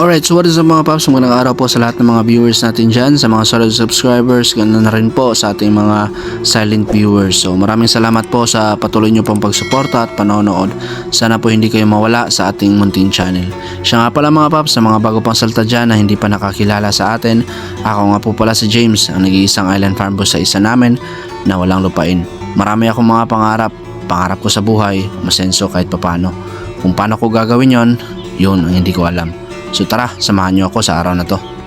Alright, so what is up mga paps? Magandang araw po sa lahat ng mga viewers natin dyan, sa mga solid subscribers, ganoon na rin po sa ating mga silent viewers. So maraming salamat po sa patuloy nyo pong pagsuporta at panonood. Sana po hindi kayo mawala sa ating munting channel. Siya nga pala mga paps, sa mga bago pang salta dyan na hindi pa nakakilala sa atin, ako nga po pala si James, ang nag-iisang island farm boss sa isa namin na walang lupain. Marami akong mga pangarap, pangarap ko sa buhay, masenso kahit papano. Kung paano ko gagawin yon, yun ang hindi ko alam. So tara, samahan niyo ako sa araw na to.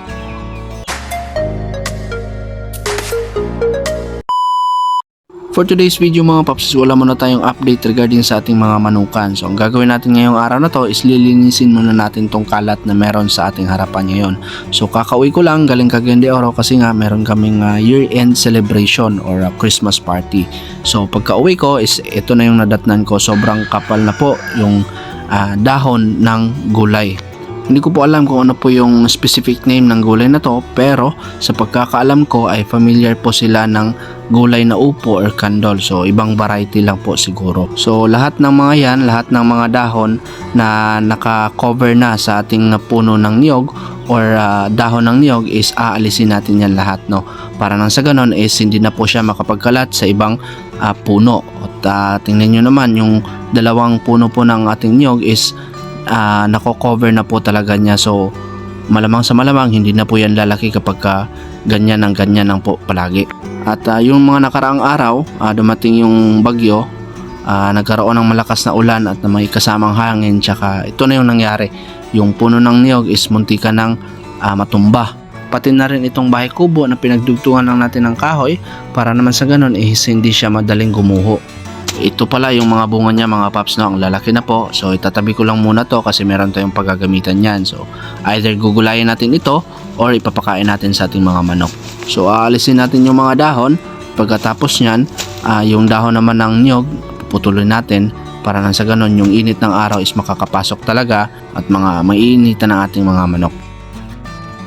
For today's video mga paps, wala muna tayong update regarding sa ating mga manukan. So ang gagawin natin ngayong araw na to is lilinisin muna natin tong kalat na meron sa ating harapan ngayon. So kakauwi ko lang galing Cagayan de Oro kasi nga meron kaming ah, year-end celebration or ah, Christmas party. So pagka-uwi ko is ito na yung nadatnan ko. Sobrang kapal na po yung ah, dahon ng gulay. Hindi ko po alam kung ano po yung specific name ng gulay na to pero sa pagkakaalam ko ay familiar po sila ng gulay na upo or kandol. So ibang variety lang po siguro. So lahat ng mga yan, lahat ng mga dahon na naka-cover na sa ating puno ng niyog or ah, dahon ng niyog is aalisin natin yan lahat no. Para nang sa ganon is hindi na po siya makapagkalat sa ibang ah, puno. At ah, tingnan nyo naman yung dalawang puno po ng ating niyog is ah, nako-cover na po talaga niya. So, malamang sa malamang hindi na po yan lalaki kapag ka ganyan ang ganyan ang po palagi. At ah, yung mga nakaraang araw, ah, dumating yung bagyo, ah, nagkaroon ng malakas na ulan at na may kasamang hangin tsaka ito na yung nangyari. Yung puno ng niyog is muntika ng ah, matumba. Pati na rin itong bahay kubo na pinagdugtungan lang natin ng kahoy para naman sa ganun eh hindi siya madaling gumuho ito pala yung mga bunga niya mga paps no? Ang lalaki na po. So itatabi ko lang muna to kasi meron tayong paggagamitan yan so either gugulayin natin ito or ipapakain natin sa ating mga manok. So aalisin natin yung mga dahon. Pagkatapos nyan ah, yung dahon naman ng niyog putulin natin para nang sa ganon yung init ng araw is makakapasok talaga at mga maiinitan ng ating mga manok.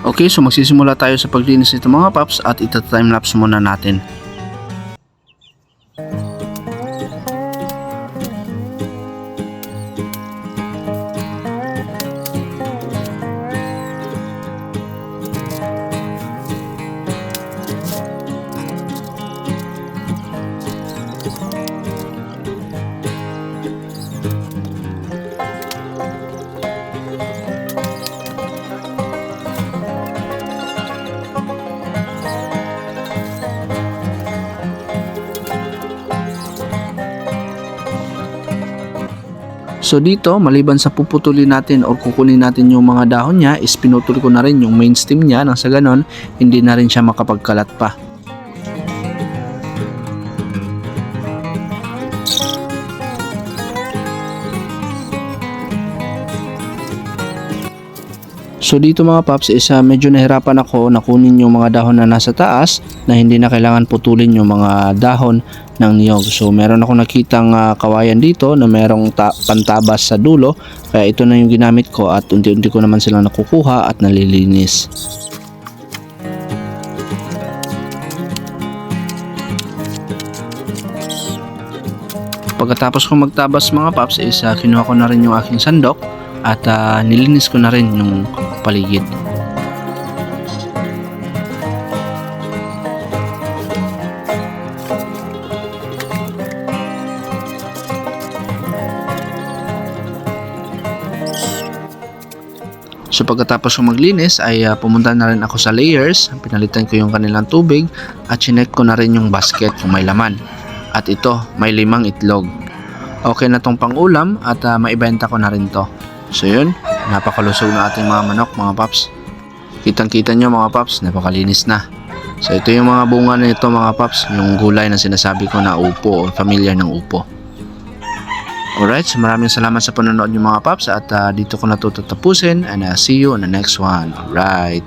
Okay, so magsisimula tayo sa paglinis nito mga paps at ita-time lapse muna natin. So dito, maliban sa puputulin natin or kukunin natin yung mga dahon niya, is pinutol ko na rin yung main stem niya nang sa ganon, hindi na rin siya makapagkalat pa. So dito mga paps is ah, medyo nahirapan ako na kunin yung mga dahon na nasa taas na hindi na kailangan putulin yung mga dahon ng niyog. So meron ako nakitang ah, kawayan dito na merong ta- pantabas sa dulo kaya ito na yung ginamit ko at unti-unti ko naman silang nakukuha at nalilinis. Pagkatapos kong magtabas mga paps is ah, kinuha ko na rin yung aking sandok at ah, nilinis ko na rin yung paligid. So pagkatapos ko maglinis ay ah, pumunta na rin ako sa layers, pinalitan ko yung kanilang tubig at chinek ko na rin yung basket kung may laman. At ito, may limang itlog. Okay na tong pangulam at ah, maibenta ko na rin to. So yun, napakalusog na ating mga manok mga paps. Kitang kita nyo mga paps, napakalinis na. So ito yung mga bunga nito mga paps, yung gulay na sinasabi ko na upo o familiar ng upo. Alright, so maraming salamat sa panonood nyo mga paps at ah, dito ko na ito tatapusin and uh, see you on the next one. Alright.